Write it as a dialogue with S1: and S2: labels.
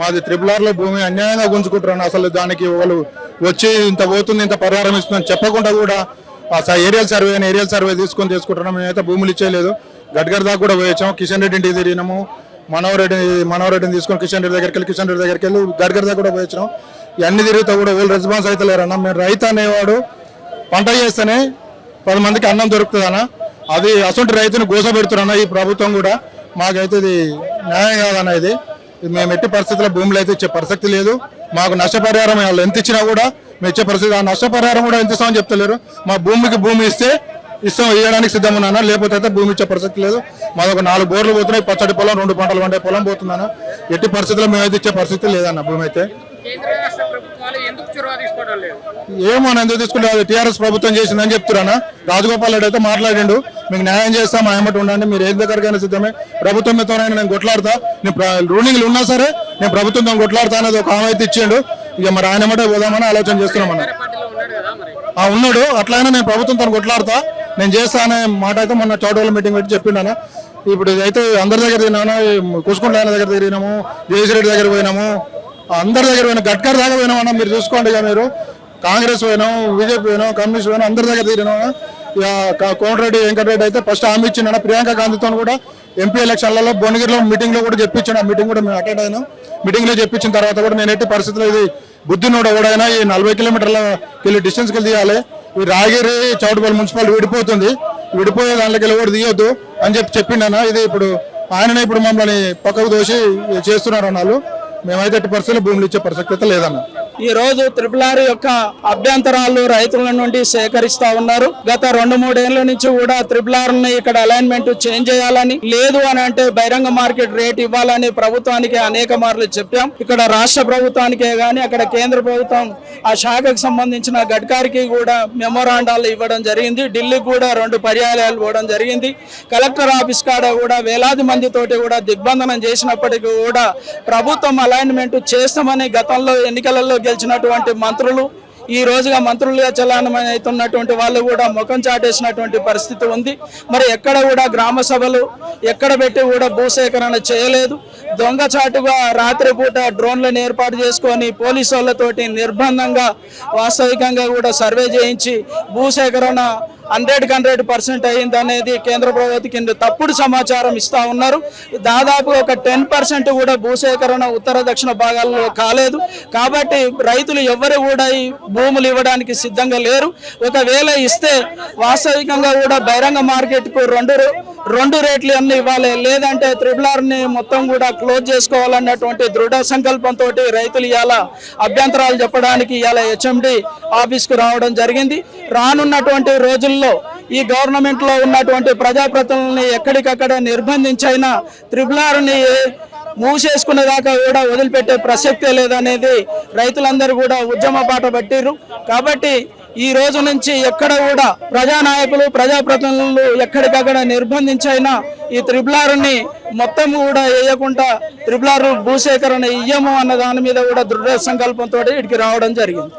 S1: మాది త్రిపుల్ ఆర్లో భూమి అన్యాయంగా గుంజుకుంటున్నాను. అసలు దానికి వాళ్ళు వచ్చి ఇంత పోతుంది ఇంత పరిహారం ఇస్తుందని చెప్పకుండా కూడా ఆ ఏరియల్ సర్వే అని ఏరియల్ సర్వే తీసుకొని తీసుకుంటున్నాం మేమైతే భూములు ఇచ్చేయలేదు. గడ్గర్ దాకా కూడా పోయొచ్చాం కిషన్ రెడ్డి ఇంటికి తిరిగినాము. మనోహరెడ్డి మనోహరెడ్డిని తీసుకొని కిషన్ రెడ్డి దగ్గరికి వెళ్ళి కిషన్ రెడ్డి దగ్గరికి వెళ్ళి గడ్గర్ దాకా కూడా పోయొచ్చాం ఇవన్నీ తిరిగితే కూడా వీళ్ళు రెస్పాన్స్ అయితే లేరన్న మేము రైతు అనేవాడు పంట చేస్తేనే పది మందికి అన్నం దొరుకుతుందన్న అది అసొంటి రైతుని గోసపెడుతున్నా ఈ ప్రభుత్వం కూడా. మాకైతే ఇది న్యాయం కాదన్న ఇది. మేము ఎట్టి పరిస్థితుల్లో భూములు అయితే ఇచ్చే పరిస్థితి లేదు. మాకు నష్టపరిహారం వాళ్ళు ఎంత ఇచ్చినా కూడా మేము ఇచ్చే పరిస్థితి ఆ నష్టపరిహారం కూడా ఎంత ఇస్తామని చెప్తలేరు. మా భూమికి భూమి ఇస్తే ఇస్తాం ఇవ్వడానికి సిద్ధం ఉన్నాను లేకపోతే అయితే భూమి ఇచ్చే పరిస్థితి లేదు. మాది ఒక నాలుగు బోర్లు పోతున్నాయి పచ్చడి పొలం రెండు పంటలు పండే పొలం పోతున్నాను. ఎట్టి పరిస్థితుల్లో మేమైతే ఇచ్చే పరిస్థితి లేదన్న భూమి అయితే.
S2: కేంద్ర రాష్ట్ర ప్రభుత్వాలు ఎందుకు చొరవ తీసుకోవడం లేదు?
S1: ఏమో ఎందుకు తీసుకుంటే అది టీఆర్ఎస్ ప్రభుత్వం చేసిందని చెప్తున్నానా రాజగోపాల్ రెడ్డి అయితే మాట్లాడిండు. మీకు న్యాయం చేస్తాం మా ఏమటి ఉండండి. మీరు ఏది దగ్గరకైనా సిద్ధమే. ప్రభుత్వంతోనైనా నేను కొట్లాడతా. నేను రూలింగ్లు ఉన్నా సరే నేను ప్రభుత్వంతో కొట్లాడతా అనేది ఒక హామీ అయితే ఇచ్చిండు. ఇక మరి ఆయన ఏమంటే పోదామని ఆలోచన చేస్తున్నాం అన్న.
S2: ఉన్నాడు
S1: అట్లయినా నేను ప్రభుత్వంతో కొట్లాడతా. నేను చేస్తా అనే మాట అయితే మొన్న చౌడవల మీటింగ్ పెట్టి చెప్పిండాను ఇప్పుడు అయితే అందరి దగ్గర తిరిగినాను కుసుకుంట ఆయన దగ్గర తిరిగినాము. రెడ్డి దగ్గర పోయినాము. అందరి దగ్గర పోయినా గడ్కర్ దాకా పోయినామన్నా మీరు చూసుకోండి ఇక మీరు. కాంగ్రెస్ పోయినాం బీజేపీ పోయినాం కమ్యూనిస్ట్ పోయినాం అందరి దగ్గర తిరిగినాము ఇక కోమటిరెడ్డి వెంకటరెడ్డి అయితే ఫస్ట్ హామీ ఇచ్చిండ ప్రియాంక గాంధీతో కూడా ఎంపీ ఎలక్షన్లలో భువనగిరిలో మీటింగ్లో కూడా చెప్పించాను. ఆ మీటింగ్ కూడా మేము అటెండ్ అయినాం. మీటింగ్లో చెప్పించిన తర్వాత కూడా నేను ఎట్టి పరిస్థితుల్లో ఇది బుద్ధినోడు ఎవడైనా ఈ నలభై కిలోమీటర్ల వెళ్ళి డిస్టెన్స్కి తీయాలి. ఈ రాగిరి చౌటుపల్లి మున్సిపాలిటీ విడిపోతుంది. విడిపోయే దాంట్లోకి వెళ్ళి కూడా తీయొద్దు అని చెప్పి చెప్పిండన్న. ఇది ఇప్పుడు ఆయననే ఇప్పుడు మమ్మల్ని పక్కకు దోసి చేస్తున్నారు అన్నాళ్ళు. మేమైతే ఎట్టి పరిస్థితుల్లో భూములు ఇచ్చే పరిస్థితి అయితే లేదన్న.
S3: ఈ రోజు త్రిపుల్ ఆర్ యొక్క అభ్యంతరాలు రైతుల నుండి సేకరిస్తా ఉన్నారు. గత రెండు మూడేళ్ళ నుంచి కూడా త్రిపుల్ ఆర్ని ఇక్కడ అలైన్మెంట్ చేంజ్ చేయాలని లేదు అని అంటే బహిరంగ మార్కెట్ రేట్ ఇవ్వాలని ప్రభుత్వానికి అనేక మార్లు చెప్పాం. ఇక్కడ రాష్ట్ర ప్రభుత్వానికే గాని అక్కడ కేంద్ర ప్రభుత్వం ఆ శాఖకు సంబంధించిన గడ్కారికి కూడా మెమోరాండాలు ఇవ్వడం జరిగింది. ఢిల్లీకి కూడా రెండు పర్యాయాలు పోవడం జరిగింది. కలెక్టర్ ఆఫీస్ కాడ కూడా వేలాది మందితోటి కూడా దిగ్బంధనం చేసినప్పటికీ కూడా ప్రభుత్వం అలైన్మెంట్ చేస్తామని గతంలో ఎన్నికలలో గెలిచినటువంటి మంత్రులు ఈ రోజుగా మంత్రులుగా చలానమైతున్నటువంటి వాళ్ళు కూడా ముఖం చాటేసినటువంటి పరిస్థితి ఉంది. మరి ఎక్కడ కూడా గ్రామ సభలు ఎక్కడ పెట్టి కూడా భూసేకరణ చేయలేదు. దొంగచాటుగా రాత్రిపూట డ్రోన్లను ఏర్పాటు చేసుకొని పోలీసు వాళ్ళతోటి నిర్బంధంగా వాస్తవికంగా కూడా సర్వే చేయించి భూసేకరణ హండ్రెడ్ హండ్రెడ్ పర్సెంట్ అయింది అనేది కేంద్ర ప్రభుత్వం కింద తప్పుడు సమాచారం ఇస్తా ఉన్నారు. దాదాపు ఒక టెన్ పర్సెంట్ కూడా భూసేకరణ ఉత్తర దక్షిణ భాగాల్లో కాలేదు. కాబట్టి రైతులు ఎవరు కూడా ఈ భూములు ఇవ్వడానికి సిద్ధంగా లేరు. ఒకవేళ ఇస్తే వాస్తవికంగా కూడా బహిరంగ మార్కెట్కు రెండు రెండు రేట్లు అన్ని ఇవ్వాలి? లేదంటే త్రిబుల్ ఆర్ని మొత్తం కూడా క్లోజ్ చేసుకోవాలన్నటువంటి దృఢ సంకల్పంతో రైతులు ఇవాళ అభ్యంతరాలు చెప్పడానికి ఇవాళ హెచ్ఎండి ఆఫీస్కు రావడం జరిగింది. రానున్నటువంటి రోజుల్లో ఈ గవర్నమెంట్లో ఉన్నటువంటి ప్రజాప్రతినిధుల్ని ఎక్కడికక్కడ నిర్బంధించైనా త్రిబుల్ ఆర్ని మూసేసుకునే దాకా కూడా వదిలిపెట్టే ప్రసక్తే లేదనేది రైతులందరూ కూడా ఉద్యమ పాట పట్టిర్రు. కాబట్టి ఈ రోజు నుంచి ఎక్కడ కూడా ప్రజానాయకులు ప్రజాప్రతినిధులు ఎక్కడికక్కడ నిర్బంధించైనా ఈ త్రిబులారుని మొత్తం కూడా వేయకుండా త్రిబులారు భూసేకరణ ఇయ్యము అన్న దాని మీద కూడా దృఢ సంకల్పంతో ఇక్కడికి రావడం జరిగింది.